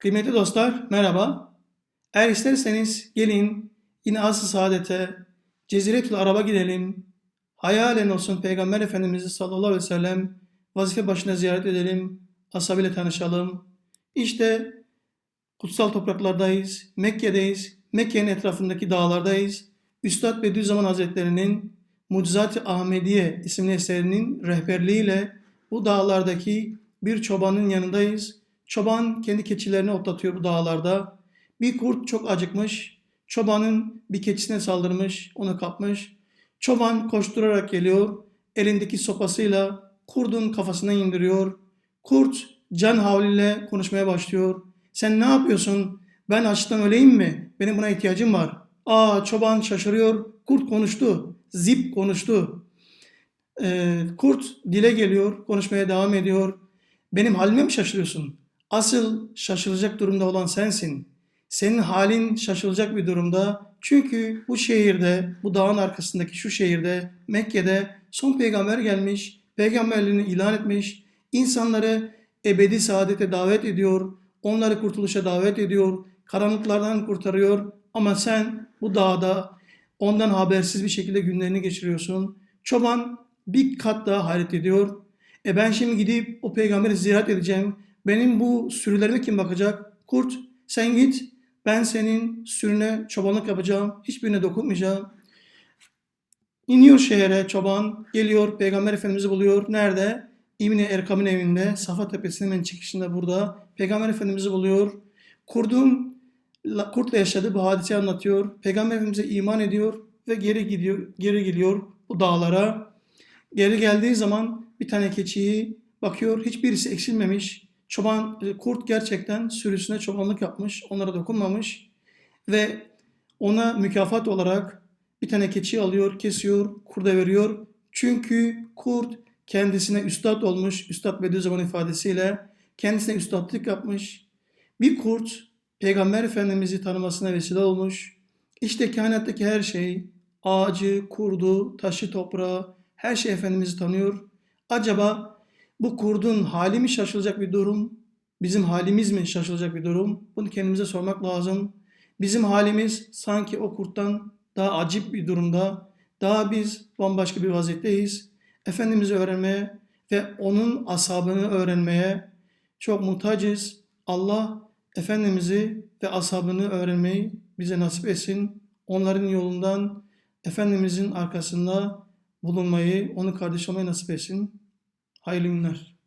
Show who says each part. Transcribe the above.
Speaker 1: Kıymetli dostlar, merhaba. Eğer isterseniz gelin yine asr-ı saadete, Ceziretül Arab'a gidelim. Hayalen olsun Peygamber Efendimiz'i sallallahu aleyhi ve sellem vazife başına ziyaret edelim. Ashabıyla tanışalım. İşte kutsal topraklardayız, Mekke'deyiz, Mekke'nin etrafındaki dağlardayız. Üstad Bediüzzaman Hazretleri'nin Mucizat-ı Ahmediye isimli eserinin rehberliğiyle bu dağlardaki bir çobanın yanındayız. Çoban kendi keçilerini otlatıyor bu dağlarda. Bir kurt çok acıkmış. Çobanın bir keçisine saldırmış, onu kapmış. Çoban koşturarak geliyor. Elindeki sopasıyla kurdun kafasına indiriyor. Kurt can havliyle konuşmaya başlıyor. Sen ne yapıyorsun? Ben açlıktan öleyim mi? Benim buna ihtiyacım var. Aa çoban şaşırıyor. Kurt konuştu. Zip konuştu. Ee, kurt dile geliyor. Konuşmaya devam ediyor. Benim halime mi şaşırıyorsun? Asıl şaşılacak durumda olan sensin. Senin halin şaşılacak bir durumda. Çünkü bu şehirde, bu dağın arkasındaki şu şehirde, Mekke'de son peygamber gelmiş, peygamberliğini ilan etmiş, insanları ebedi saadete davet ediyor, onları kurtuluşa davet ediyor, karanlıklardan kurtarıyor. Ama sen bu dağda ondan habersiz bir şekilde günlerini geçiriyorsun. Çoban bir kat daha hayret ediyor. E ben şimdi gidip o peygamberi ziyaret edeceğim. Benim bu sürülerime kim bakacak? Kurt sen git. Ben senin sürüne çobanlık yapacağım. Hiçbirine dokunmayacağım. İniyor şehre çoban. Geliyor peygamber efendimizi buluyor. Nerede? İbni Erkam'ın evinde. Safa Tepesi'nin hemen çıkışında burada. Peygamber efendimizi buluyor. Kurdun kurtla yaşadığı bu hadiseyi anlatıyor. Peygamber efendimize iman ediyor ve geri gidiyor, geri geliyor bu dağlara. Geri geldiği zaman bir tane keçiyi bakıyor. Hiçbirisi eksilmemiş. Çoban kurt gerçekten sürüsüne çobanlık yapmış. Onlara dokunmamış ve ona mükafat olarak bir tane keçi alıyor, kesiyor, kurda veriyor. Çünkü kurt kendisine üstad olmuş, üstad Bediüzzaman ifadesiyle kendisine üstadlık yapmış. Bir kurt Peygamber Efendimiz'i tanımasına vesile olmuş. İşte kainattaki her şey, ağacı, kurdu, taşı, toprağı, her şey Efendimiz'i tanıyor. Acaba bu kurdun hali mi şaşılacak bir durum? Bizim halimiz mi şaşılacak bir durum? Bunu kendimize sormak lazım. Bizim halimiz sanki o kurttan daha acip bir durumda. Daha biz bambaşka bir vaziyetteyiz. Efendimiz'i öğrenmeye ve onun ashabını öğrenmeye çok muhtacız. Allah Efendimiz'i ve ashabını öğrenmeyi bize nasip etsin. Onların yolundan Efendimizin arkasında bulunmayı, onu kardeş olmayı nasip etsin. Hayırlı günler.